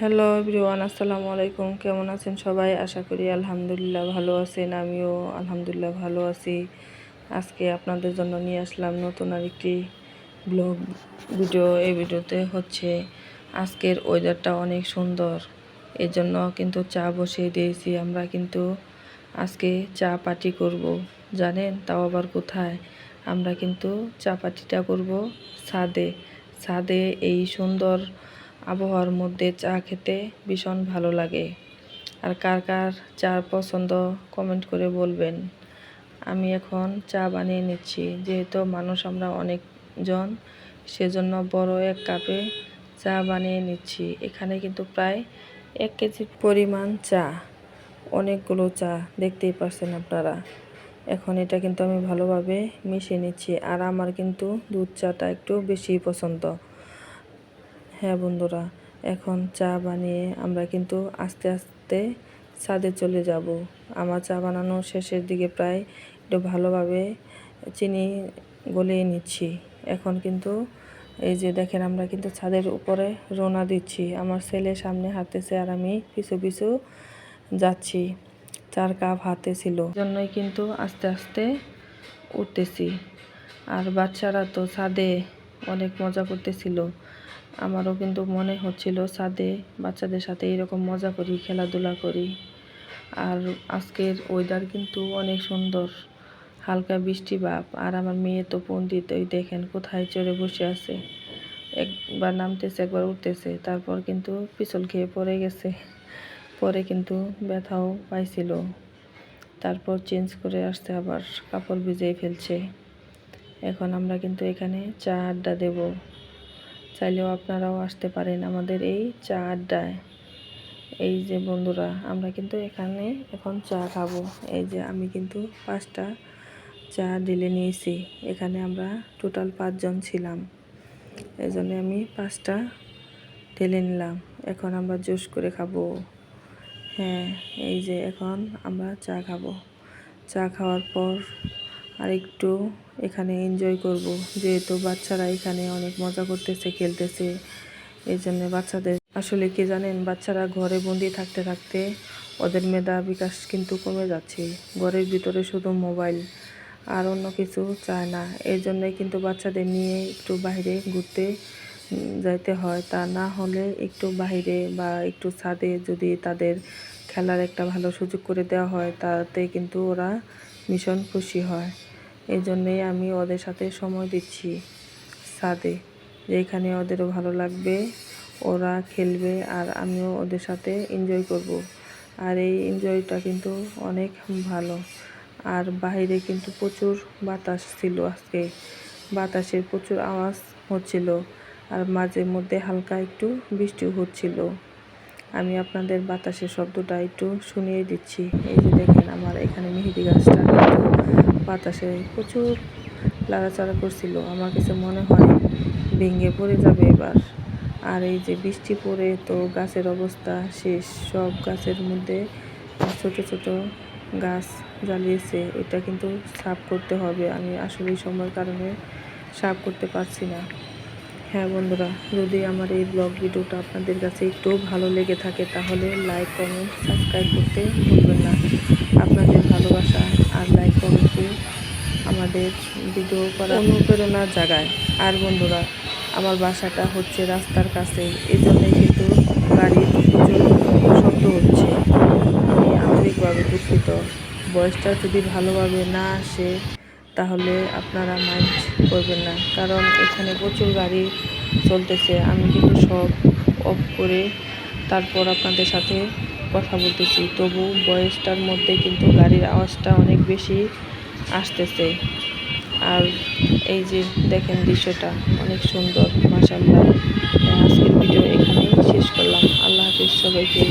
Hello everyone আসসালামু আলাইকুম। কেমন আছেন সবাই? আশা করি আলহামদুলিল্লাহ ভালো আছেন। আমিও আলহামদুলিল্লাহ ভালো আছি। আজকে আপনাদের জন্য নিয়ে আসলাম নতুন আরেকটি ব্লগ ভিডিও এই ভিডিওতে হচ্ছে আজকের ওয়েদারটা অনেক সুন্দর। এর জন্য কিন্তু চা বসিয়ে দিয়েছি। আমরা কিন্তু আজকে চা পাটি করব। জানেন? তাও আবার কোথায়? আমরা কিন্তু চা পার্টিটা করব ছাদে ছাদে এই সুন্দর আবহাওয়ার মধ্যে চা খেতে ভীষণ ভালো লাগে। আর কার কার চা পছন্দ কমেন্ট করে বলবেন। আমি এখন চা বানিয়ে নিচ্ছি। যেহেতু মানুষ আমরা অনেকজন সেজন্য বড় এক কাপে চা বানিয়ে নিচ্ছি। এখানে কিন্তু প্রায় এক কেজি পরিমাণ চা, অনেকগুলো চা, দেখতেই পাচ্ছেন আপনারা। এখন এটা কিন্তু আমি ভালোভাবে মিশিয়ে নিচ্ছি। আর আমার কিন্তু দুধ চাটা একটু বেশি পছন্দ। হ্যাঁ বন্ধুরা, এখন চা বানিয়ে আমরা কিন্তু আস্তে আস্তে ছাদে চলে যাব। আমার চা বানানো শেষের দিকে প্রায় একটু ভালোভাবে চিনি গলিয়ে নিচ্ছি। এখন কিন্তু এই যে দেখেন আমরা কিন্তু ছাদের উপরে রোনা দিচ্ছি। আমার ছেলে সামনে হাঁটতেছে আর আমি পিছু পিছু যাচ্ছি। চার কাপ হাতে ছিল। জন্যই কিন্তু আস্তে আস্তে উঠতেছি। আর বাচ্চারা তো ছাদে অনেক মজা করতেছিল। আমারও কিন্তু মনে হচ্ছিল ছাদে বাচ্চাদের সাথে এরকম মজা করি, খেলাধুলা করি। আর আজকের ওয়েদার কিন্তু অনেক সুন্দর। হালকা বৃষ্টি ভাব। আর আমার মেয়ে তো পণ্ডিত, ওই দেখেন কোথায় চড়ে বসে আছে। একবার নামতেছে, একবার উঠতেছে। তারপর কিন্তু পিছল খেয়ে পড়ে গেছে। পরে কিন্তু ব্যথাও পাইছিল। তারপর চেঞ্জ করে আসতে আবার, কাপড় ভিজিয়ে ফেলছে। এখন আমরা কিন্তু এখানে চা আড্ডা দেবো। চাইলেও আপনারাও আসতে পারেন আমাদের এই চা আড্ডায়। এই যে বন্ধুরা, আমরা কিন্তু এখানে এখন চা খাব। এই যে আমি কিন্তু পাঁচটা চা ঢেলে নিয়েছি। এখানে আমরা টোটাল পাঁচজন ছিলাম। এই জন্য আমি পাঁচটা ঢেলে নিলাম। এখন আমরা জুস করে খাব। হ্যাঁ এই যে এখন আমরা চা খাব। চা খাওয়ার পর আর একটু এখানে এনজয় করব। যেহেতু বাচ্চারা এখানে অনেক মজা করতেছে, খেলতেছে এই জন্য বাচ্চাদের আসলে কি জানেন, বাচ্চারা ঘরে বন্দি থাকতে থাকতে ওদের মেধা বিকাশ কিন্তু কমে যাচ্ছে। ঘরের ভিতরে শুধু মোবাইল আর অন্য কিছু চায় না। এই জন্যই কিন্তু বাচ্চাদের নিয়ে একটু বাইরে ঘুরতে যাইতে হয়। তা না হলে একটু বাইরে বা একটু ছাদে যদি তাদের খেলার একটা ভালো সুযোগ করে দেওয়া হয়, তাতে কিন্তু ওরা ভীষণ খুশি হয়। এই জন্যেই আমি ওদের সাথে সময় দিচ্ছি ছাদে যেখানে ওদেরও ভালো লাগবে, ওরা খেলবে আর আমিও ওদের সাথে এনজয় করব। আর এই এনজয়টা কিন্তু অনেক ভালো। আর বাইরে কিন্তু প্রচুর বাতাস ছিল আজকে। বাতাসের প্রচুর আওয়াজ হচ্ছিল আর মাঝে মধ্যে হালকা একটু বৃষ্টি হচ্ছিল। আমি আপনাদের বাতাসের শব্দটা একটু শুনিয়ে দিচ্ছি। এই যে দেখেন আমার এখানে মেহেদি গাছটা বাতাসে প্রচুর লাড়াচাড়া করছিল। আমার কাছে মনে হয় ভেঙে পড়ে যাবে এবার। আর এই যে বৃষ্টি পড়ে তো গাছের অবস্থা শেষ। সব গাছের মধ্যে ছোট ছোট গাছ জ্বালিয়েছে। এটা কিন্তু সাফ করতে হবে। আমি আসলে সময়ের কারণে সাফ করতে পারছি না। হ্যাঁ বন্ধুরা, যদি আমার এই ব্লগ ভিডিওটা আপনাদের কাছে একটু ভালো লেগে থাকে, তাহলে লাইক কমেন্ট সাবস্ক্রাইব করতে ভুলবেন না। আপনাদের ভালোবাসা আর লাইক কমেন্টে আমাদের ভিডিও করা অনুপ্রেরণার জায়গায়। আর বন্ধুরা, আমার বাসাটা হচ্ছে রাস্তার কাছে। এই কিন্তু গাড়ির শব্দ হচ্ছে। আমি আন্তরিকভাবে দুঃখিত। বয়সটা যদি ভালোভাবে না আসে, তাহলে আপনারা মাইন্ড করবেন না। কারণ এখানে প্রচুর গাড়ি চলতেছে। আমি কিন্তু সব অফ করে তারপর আপনাদের সাথে কথা বলতেছি। তবু বয়সটার মধ্যে কিন্তু গাড়ির আওয়াজটা অনেক বেশি আসতেছে। আর এই যে দেখেন দৃশ্যটা, অনেক সুন্দর মাসাল্লাহ আজকের ভিডিও এখানেই শেষ করলাম। আল্লাহ হাফিজ সবাইকে।